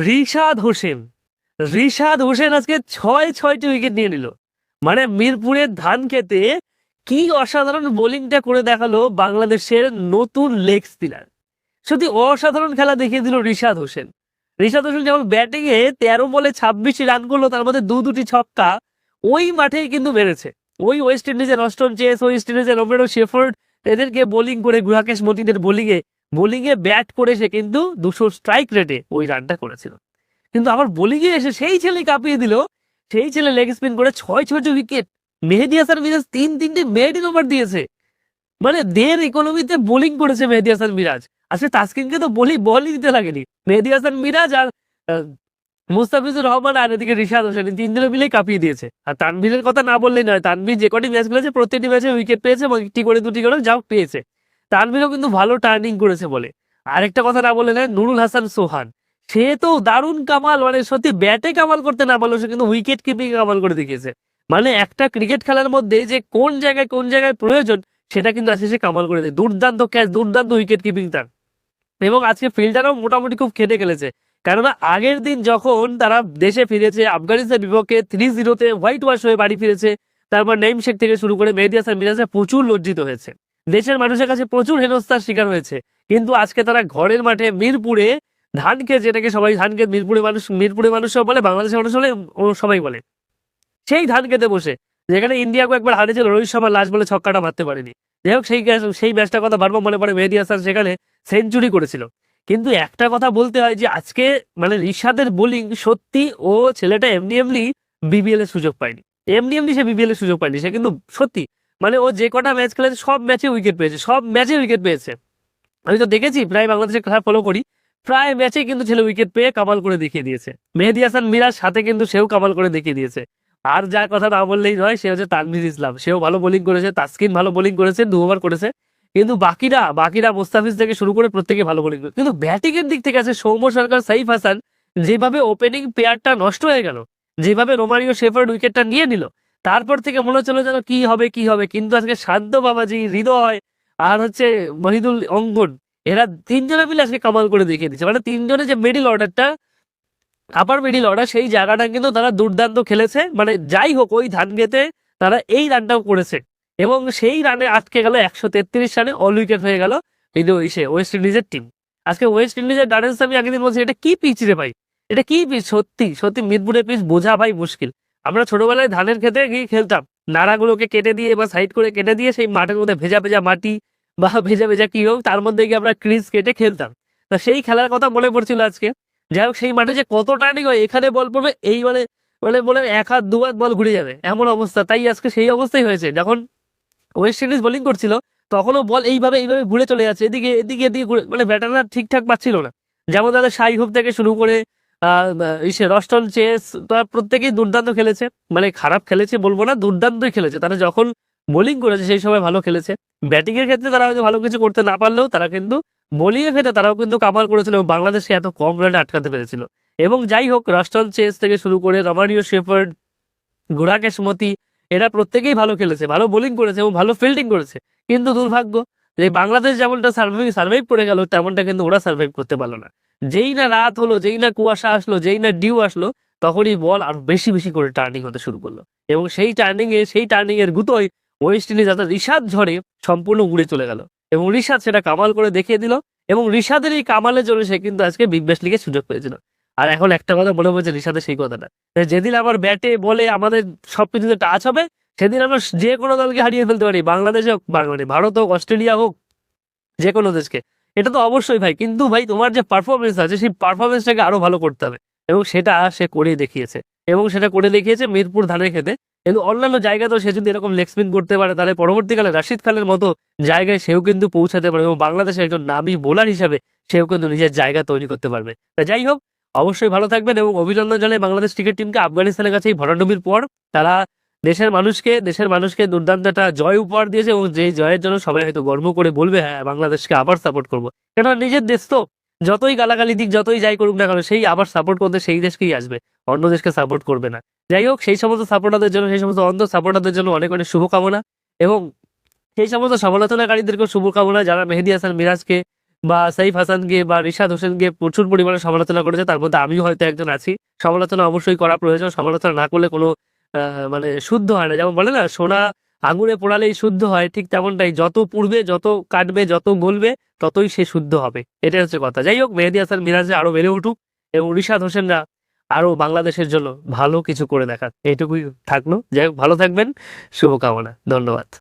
রিশাদ হোসেন। রিশাদ হোসেন আজকে ছয়, ছয়টি উইকেট নিয়ে নিল। মানে মিরপুরের ধান খেতে কি অসাধারণ বোলিংটা করে দেখাল বাংলাদেশের নতুন লেগ স্পিনার সত্যি অসাধারণ খেলা দেখিয়ে দিল রিশাদ হোসেন। রিশাদ হোসেন যেমন ব্যাটিং এ তেরো বলে ছাব্বিশ রান করল, তার মধ্যে দু, দুটি ছক্কা ওই মাঠেই কিন্তু মেরেছে। ওই ওয়েস্ট ইন্ডিজের অস্টন চেস ওয়েস্ট ইন্ডিজের রোমেরো শেফোর্ড এদেরকে বোলিং করে গুহাকেশ মতিদের বোলিং এ বোলিং এ ব্যাট করে সে কিন্তু দুশো স্ট্রাইক রেটে ওই রানটা করেছিল। কিন্তু আবার বোলিং এ এসে সেই ছেলে কাঁপিয়ে দিল, সেই ছেলে লেগ স্পিন করে ছয় ছয়টি উইকেট মেহেদি হাসান মিরাজ তিন তিনটে মেহেডিন ওভার দিয়েছে। মানে দের ইকোনমিতে বোলিং করেছে মেহেদি হাসান মিরাজ। আসলে তাসকিনকে তো বলি, বলই দিতে লাগেনি। মেহেদি হাসান মিরাজ আর মুস্তাফিজুর রহমান আর এদিকে রিশাদ হোসেন তিনজনে মিলেই কাঁপিয়ে দিয়েছে। আর তানভীরের কথা না বললেই নয়, তানভীর যে কটি ম্যাচ খেলেছে, প্রত্যেকটি ম্যাচে উইকেট পেয়েছে এবং একটি করে দুটি করে যাও পেয়েছে। তানভীরও কিন্তু ভালো টার্নিং করেছে বলে। আরেকটা কথা না বললে নয় নুরুল হাসান সোহান। সে তো দারুণ কামাল মানে সত্যি ব্যাটে কামাল করতে না পারল সে কিন্তু উইকেট কিপিং কামাল করে দেখিয়েছে। মানে একটা ক্রিকেট খেলার মধ্যে যে কোন জায়গায় কোন জায়গায় প্রয়োজন, সেটা কিন্তু আসে সে কামাল করে দেয়। দুর্দান্ত ক্যাচ দুর্দান্ত উইকেট কিপিং তার। এবং আজকে ফিল্ডারও মোটামুটি খুব খেটে খেলেছে। কেননা আগের দিন যখন তারা দেশে ফিরেছে আফগানিস্তান বিপক্ষে থ্রি জিরোতে হোয়াইট ওয়াশ হয়ে বাড়ি ফিরেছে, তারপর নেম শেখ থেকে শুরু করে মেহেদি হাসান মিরাজা প্রচুর লজ্জিত হয়েছে। দেশের মানুষের কাছে প্রচুর হেনস্থার শিকার হয়েছে। কিন্তু আজকে তারা ঘরের মাঠে মিরপুরে ধান খেত, যেটাকে সবাই ধান খেত, মিরপুরে মানুষ মিরপুরে মানুষও বলে, বাংলাদেশের মানুষ বলে সবাই বলে। সেই ধান খেতে বসে, যেখানে ইন্ডিয়াকে একবার হারিয়েছিল রোহিত শর্মা লাস্ট বলে ছক্কাটা মারতে পারেনি। যাই হোক, সেই সেই ম্যাচটার কথা বারবার মনে পড়ে মেহেদি হাসান সেখানে সেঞ্চুরি করেছিল। কিন্তু একটা কথা বলতে হয় যে, আজকে মানে রিশাদের বোলিং সত্যি ও ছেলেটা এমনি এমনি বিবিএল এর সুযোগ পায়নি। এমনি এমনি সে বিবিএল এর সুযোগ পায়নি, সে কিন্তু সত্যি মানে ও যে কটা ম্যাচ খেলেছে, সব ম্যাচে উইকেট পেয়েছে, সব ম্যাচে উইকেট পেয়েছে। আমি তো দেখেছি, প্রায় বাংলাদেশের খেলা ফলো করি। প্রায় ম্যাচে কিন্তু ছেলে উইকেট পেয়ে কামাল করে দেখিয়ে দিয়েছে। মেহেদি হাসান মিরাজ সাথে কিন্তু সেও কামাল করে দেখিয়ে দিয়েছে। আর যার কথা না বললেই নয়, সে হচ্ছে তানভীর ইসলাম। সেও ভালো বোলিং করেছে, তাসকিন ভালো বোলিং করেছে, দু ওভার করেছে। কিন্তু বাকিরা বাকিরা মুস্তাফিজ থেকে শুরু করে প্রত্যেকে ভালো বোলিং করে। কিন্তু ব্যাটিং এর দিক থেকে আছে সৌম্য সরকার, সাইফ হাসান। যেভাবে ওপেনিং পেয়ারটা নষ্ট হয়ে গেল, যেভাবে রোমারিও শেফার্ড উইকেটটা নিয়ে নিল তারপর থেকে মনে হচ্ছিল যেন কি হবে কি হবে। কিন্তু আজকে শান্ত বাবাজি, হৃদয় আর হচ্ছে মহিদুল অঙ্গন, এরা তিনজনে মিলে আজকে কামাল করে দেখিয়ে দিচ্ছে। মানে তিনজনে যে মিডিল অর্ডারটা আপার মিডিল অর্ডার সেই জায়গাটা কিন্তু তারা দুর্দান্ত খেলেছে। মানে যাই হোক, ওই ধান গেতে তারা এই রানটাও করেছে। এবং সেই রানে আটকে গেল একশো তেত্রিশ রানে অল উইকেট হয়ে গেল কিন্তু ওই সে ওয়েস্ট ইন্ডিজের টিম আজকে ওয়েস্ট ইন্ডিজের ডানেন্স আমি আগের দিন বলছি, এটা কি পিচ রে ভাই? এটা কি পিচ সত্যি সত্যি মিরপুরের পিচ বোঝা ভাই মুশকিল। আমরা ছোটবেলায় ধানের খেতে গিয়ে খেলতাম। নাড়াগুলোকে কেটে দিয়ে বা সাইড করে কেটে দিয়ে সেই মাঠের মধ্যে ভেজা ভেজা মাটি বা ভেজা ভেজা কি হোক, তার মধ্যে গিয়ে আমরা ক্রিজ কেটে খেলতাম। তা সেই খেলার কথা মনে পড়ছিল আজকে। যাই হোক, সেই মাঠে যে কত টার্নিং হয়, এখানে বল পড়বে, এই মানে মানে বলে এক হাত, দু হাত বল ঘুরে যাবে। এমন অবস্থা। তাই আজকে সেই অবস্থাই হয়েছে। যখন ওয়েস্ট ইন্ডিজ বোলিং করছিল, তখনও বল এইভাবে এইভাবে ঘুরে চলে যাচ্ছে। এদিকে এদিকে এদিকে ঘুরে মানে ব্যাটাররা ঠিকঠাক পাচ্ছিল না। যেমন তাদের সাই হুপ থেকে শুরু করে রস্টন চেস তারা প্রত্যেকেই দুর্দান্ত খেলেছে। মানে খারাপ খেলেছে বলব না, দুর্দান্তই খেলেছে। তারা যখন বোলিং করেছে সেই সময় ভালো খেলেছে। ব্যাটিং এর ক্ষেত্রে তারা হয়তো ভালো কিছু করতে না পারলেও তারা কিন্তু বোলিং এর ক্ষেত্রে তারাও কিন্তু কামাল করেছিল এবং বাংলাদেশকে এত কম রানে আটকাতে পেরেছিল। এবং যাই হোক রস্টন চেস থেকে শুরু করে রমানিও শেফার্ড গুড়াকেশ মতি, এরা প্রত্যেকেই ভালো খেলেছে। ভালো বোলিং করেছে এবং ভালো ফিল্ডিং করেছে। কিন্তু দুর্ভাগ্য যে বাংলাদেশ যেমনটা সার্ভাইভ সার্ভাইভ করে গেল, তেমনটা কিন্তু ওরা সার্ভাইভ করতে পারল না। যেই না রাত হলো, যেই না কুয়াশা আসলো, যেই না ডিউ আসলো, তখনই বল আরও বেশি বেশি করে টার্নিং হতে শুরু করল। এবং সেই টার্নিং এ, সেই টার্নিং এর গুতোয় ওয়েস্ট ইন্ডিজ অর্থাৎ রিশাদ ঝড়ে সম্পূর্ণ উড়ে চলে গেল। এবং রিশাদ সেটা কামাল করে দেখিয়ে দিল। এবং রিশাদের এই কামালের জন্য সে কিন্তু আজকে বিগ ব্যাশ লিগে সুযোগ পেয়েছিল। আর এখন একটা কথা মনে পড়ছে রিশাদের সেই কথাটা। যেদিন আমার ব্যাটে বলে আমাদের সবকিছুতে টাচ হবে, সেদিন আমরা যে কোনো দলকে হারিয়ে ফেলতে পারি। বাংলাদেশ হোক, বা- মানে ভারত হোক, অস্ট্রেলিয়া হোক, যে কোনো দেশকে। এটা তো অবশ্যই ভাই। কিন্তু ভাই, তোমার যে পারফরমেন্স আছে, সেই পারফরমেন্সটাকে আরও ভালো করতে হবে। এবং সেটা সে করে দেখিয়েছে। এবং সেটা করে দেখিয়েছে মিরপুর ধানের খেতে কিন্তু অন্যান্য জায়গাতেও সে যদি এরকম লেগ স্পিন করতে পারে, তাহলে পরবর্তীকালে রাশিদ খানের মতো জায়গায় সেও কিন্তু পৌঁছাতে পারে এবং বাংলাদেশের একজন নামী বোলার হিসাবে সেও কিন্তু নিজের জায়গা তৈরি করতে পারবে। তা যাই হোক, অবশ্যই ভালো থাকবেন এবং অভিনন্দন জানাই বাংলাদেশ ক্রিকেট টিমকে আফগানিস্তানের কাছে এই ভরাডুবির পর। তারা দেশের মানুষকে দেশের মানুষকে দুর্দান্ত একটা জয় উপহার দিয়েছে এবং যে জয়ের জন্য সবাই হয়তো গর্ব করে বলবে হ্যাঁ বাংলাদেশকে আবার সাপোর্ট করব। কেন নিজের দেশ তো, যতই গালাগালি দিক, যতই যাই করুক না কেন, সেই আবার সাপোর্ট করতে সেই দেশকেই আসবে, অন্য দেশকে সাপোর্ট করবে না। যাই হোক, সেই সমস্ত সাপোর্টারদের জন্য, সেই সমস্ত অন্ধ সাপোর্টারদের জন্য অনেক অনেক শুভকামনা এবং সেই সমস্ত সমালোচনাকারীদেরকেও শুভকামনা। যারা মেহেদি হাসান, মিরাজকে বা সাইফ হাসানকে বা রিশাদ হোসেনকে প্রচুর পরিমাণে সমালোচনা করেছে, তার মধ্যে আমিও হয়তো একজন আছি। সমালোচনা অবশ্যই করা প্রয়োজন, সমালোচনা না করলে কোনো মানে শুদ্ধ হয় না। যেমন বলে না, সোনা আঙুরে পোড়ালেই শুদ্ধ হয়, ঠিক তেমনটাই যত পূর্বে যত কাটবে, যত গলবে, ততই সে শুদ্ধ হবে। এটাই হচ্ছে কথা। যাই হোক, মেহেদি হাসান মিরাজে আরও বেড়ে উঠুক এবং ঋষাদ হোসেনরা আরও বাংলাদেশের জন্য ভালো কিছু করে দেখাক। এইটুকুই থাকল। যাই হোক, ভালো থাকবেন। শুভকামনা। ধন্যবাদ।